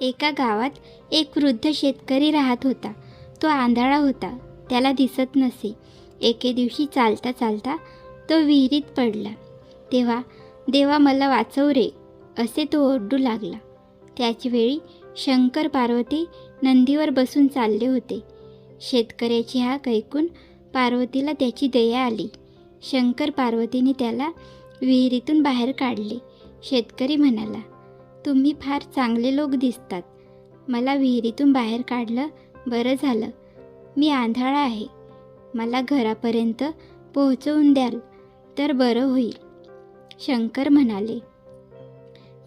एका गावात एक वृद्ध शेतकरी राहत होता. तो आंधळा होता. त्याला दिसत नसे. एके दिवशी चालता चालता तो विहिरीत पडला. तेव्हा देवा मला वाचव रे असे तो ओरडू लागला. त्याचवेळी शंकर पार्वती नंदीवर बसून चालले होते. शेतकऱ्याची हाक ऐकून पार्वतीला त्याची दया आली. शंकर पार्वतीने त्याला विहिरीतून बाहेर काढले. शेतकरी म्हणाला तुम्ही फार चांगले लोक दिसतात. मला विहिरीतून बाहेर काढलं बरं झालं. मी आंधळा आहे. मला घरापर्यंत पोहोचवून द्याल तर बरं होईल. शंकर म्हणाले.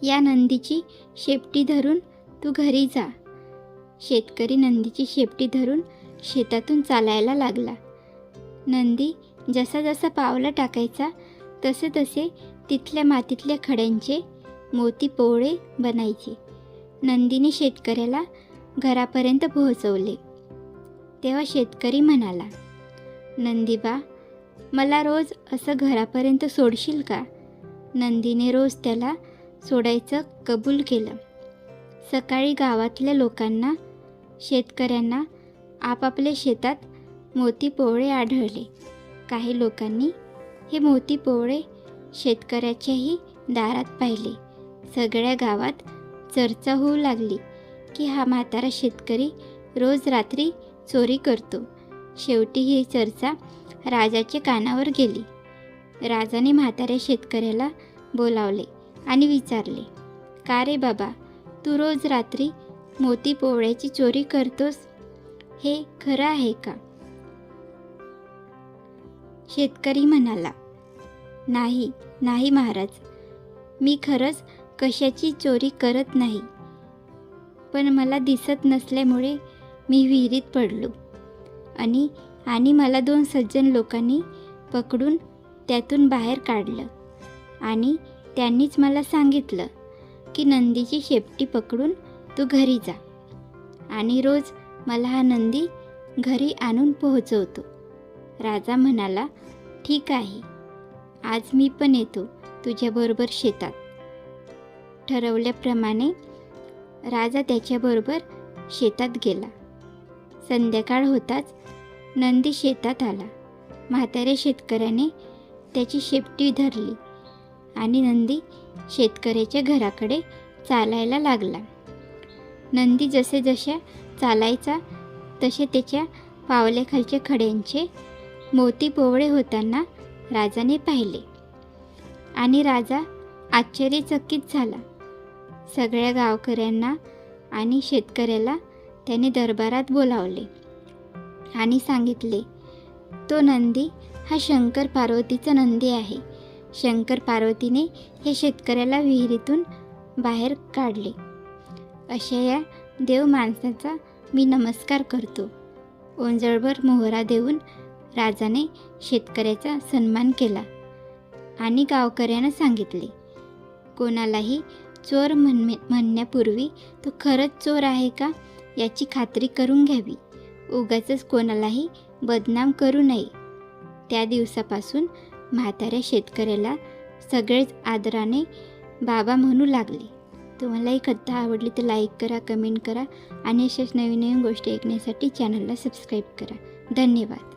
या नंदीची शेपटी धरून तू घरी जा. शेतकरी नंदीची शेपटी धरून शेतातून चालायला लागला. नंदी जसा जसा पावलं टाकायचा तसे तसे तिथल्या मातीतल्या खड्यांचे मोती पोवळे बनायचे. नंदीने शेतकऱ्याला घरापर्यंत पोहोचवले. तेव्हा शेतकरी म्हणाला नंदीबा मला रोज असं घरापर्यंत सोडशील का? नंदीने रोज त्याला सोडायचं कबूल केलं. सकाळी गावातल्या लोकांना शेतकऱ्यांना आपापल्या शेतात मोती पोवळे आढळले. काही लोकांनी हे मोती पोवळे शेतकऱ्याच्याही दारात पाहिले. सगळ्या गावात चर्चा होऊ लागली की हा म्हातारा शेतकरी रोज रात्री चोरी करतो. शेवटी ही चर्चा राजाच्या कानावर गेली. राजाने म्हाताऱ्या शेतकऱ्याला बोलावले आणि विचारले का रे बाबा तू रोज रात्री मोती पोवळ्याची चोरी करतोस? हे खरं आहे का? शेतकरी म्हणाला नाही नाही महाराज. मी खरंच कशाची चोरी करत नाही. पण मला दिसत नसल्यामुळे मी विहिरीत पडलो. आणि आणि मला दोन सज्जन लोकांनी पकडून त्यातून बाहेर काढलं. आणि त्यांनीच मला सांगितलं की नंदीची शेपटी पकडून तू घरी जा. आणि रोज मला हा नंदी घरी आणून पोहोचवतो. राजा म्हणाला ठीक आहे. आज मी पण येतो तुझ्याबरोबर शेतात. ठरवल्याप्रमाणे राजा त्याच्याबरोबर शेतात गेला. संध्याकाळ होताच नंदी शेतात आला. म्हाताऱ्या शेतकऱ्याने त्याची शेपटी धरली आणि नंदी शेतकऱ्याच्या घराकडे चालायला लागला. नंदी जसे जशा चालायचा तसे त्याच्या पावल्याखालच्या खड्यांचे मोती पोवळे होताना राजाने पाहिले. आणि राजा आश्चर्यचकित झाला. सगळ्या गावकऱ्यांना आणि शेतकऱ्याला त्याने दरबारात बोलावले आणि सांगितले तो नंदी हा शंकर पार्वतीचा नंदी आहे. शंकर पार्वतीने या शेतकऱ्याला विहिरीतून बाहेर काढले. अशा या देव माणसाचा मी नमस्कार करतो. ओंजळभर मोहरा देऊन राजाने शेतकऱ्याचा सन्मान केला आणि गावकऱ्यांना सांगितले कोणालाही चोर म्हण म्हणण्यापूर्वी तो खरंच चोर आहे का? याची खात्री करून घ्यावी. उगाच कोणालाही बदनाम करू नये. त्या दिवसापासून म्हाताऱ्या शेतकऱ्याला सगळेच आदराने बाबा म्हणू लागले. तुम्हाला ही कथा आवडली तर लाईक करा कमेंट करा आणि अशाच नवीन नवीन गोष्टी ऐकण्यासाठी चॅनलला सबस्क्राईब करा. धन्यवाद.